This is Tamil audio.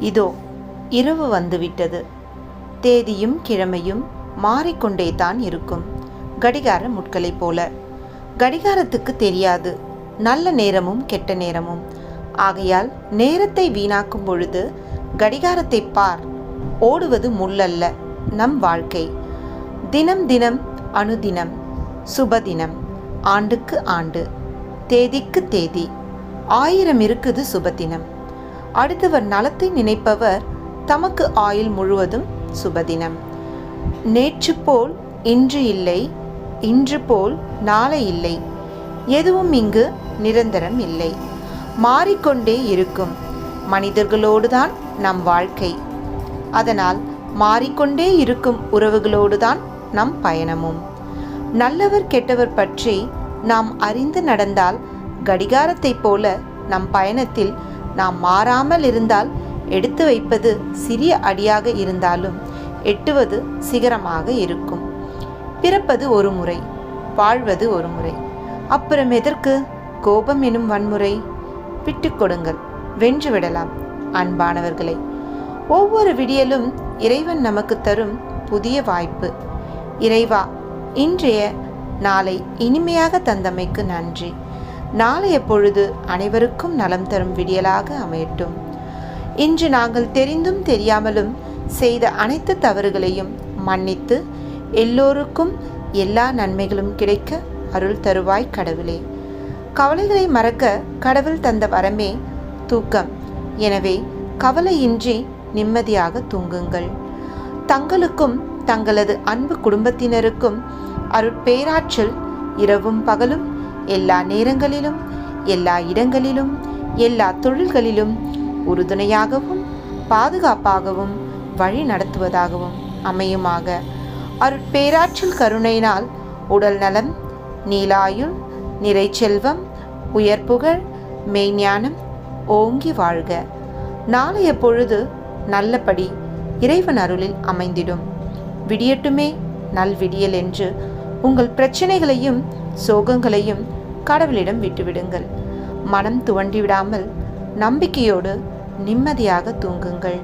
இதோ இரவு வந்துவிட்டது. தேதியும் கிழமையும் மாறிக்கொண்டே தான் இருக்கும். கடிகார முட்களைப் போல. கடிகாரத்துக்கு தெரியாது. நல்ல நேரமும் கெட்ட நேரமும். ஆகையால் நேரத்தை வீணாக்கும் பொழுது கடிகாரத்தை பார். ஓடுவது முள்ளல்ல. நம் வாழ்க்கை. தினம் தினம் அனுதினம். சுபதினம். ஆண்டுக்கு ஆண்டு. தேதிக்கு தேதி. ஆயிரம் இருக்குது சுபதினம். அடுத்தவர் நலத்தை நினைப்பவர் தமக்கு ஆயுள் முழுவதும் சுபதினம். நேற்று போல் இன்று இல்லை இன்று போல் நாளை இல்லை. எதுவும் இங்கு நிரந்தரம் இல்லை. மாறிக்கொண்டே இருக்கும். மனிதர்களோடுதான் நம் வாழ்க்கை. அதனால் மாறிக்கொண்டே இருக்கும் உறவுகளோடுதான் நம் பயணமும். நல்லவர் கெட்டவர் பற்றி நாம் அறிந்து நடந்தால் கடிகாரத்தைப் போல நம் பயணத்தில் நாம் மாறாமல் இருந்தால் எடுத்து வைப்பது சிறிய அடியாக இருந்தாலும் எட்டுவது சிகரமாக இருக்கும். பிறப்பது ஒரு முறை வாழ்வது ஒரு முறை. அப்புறம் எதற்கு? கோபம் எனும் வன்முறை. விட்டு கொடுங்கள் வென்று விடலாம் அன்பானவர்களை. ஒவ்வொரு விடியலும் இறைவன் நமக்கு தரும் புதிய வாய்ப்பு. இறைவா இன்றைய நாளை இனிமையாக தந்தமைக்கு நன்றி. நாளைய பொழுது அனைவருக்கும் நலம் தரும் விடியலாக அமையட்டும். இன்று நாங்கள் தெரிந்தும் தெரியாமலும் செய்த அனைத்து தவறுகளையும் மன்னித்து எல்லோருக்கும் எல்லா நன்மைகளும் கிடைக்க அருள் தருவாய் கடவுளே. கவலைகளை மறக்க கடவுள் தந்த வரமே தூக்கம். எனவே கவலையின்றி நிம்மதியாக தூங்குங்கள். தங்களுக்கும் தங்களது அன்பு குடும்பத்தினருக்கும் அருட்பேராற்றல் இரவும் பகலும் எல்லா நேரங்களிலும் எல்லா இடங்களிலும் எல்லா தொழில்களிலும் உறுதுணையாகவும் பாதுகாப்பாகவும் வழி நடத்துவதாகவும் அமையுமாக. அருட்பேராற்றல் கருணையினால் உடல் நலம் நீலாயுள் நிறைச்செல்வம் உயர்புகழ் மெய்ஞானம் ஓங்கி வாழ்க. நாளைய பொழுது நல்லபடி இறைவன் அருளில் அமைந்திடும். விடியட்டுமே நல்விடியல் என்று உங்கள் பிரச்சனைகளையும் சோகங்களையும் கடவுளிடம் விட்டுவிடுங்கள். மனம் துவண்டிவிடாமல் நம்பிக்கையோடு நிம்மதியாக தூங்குங்கள்.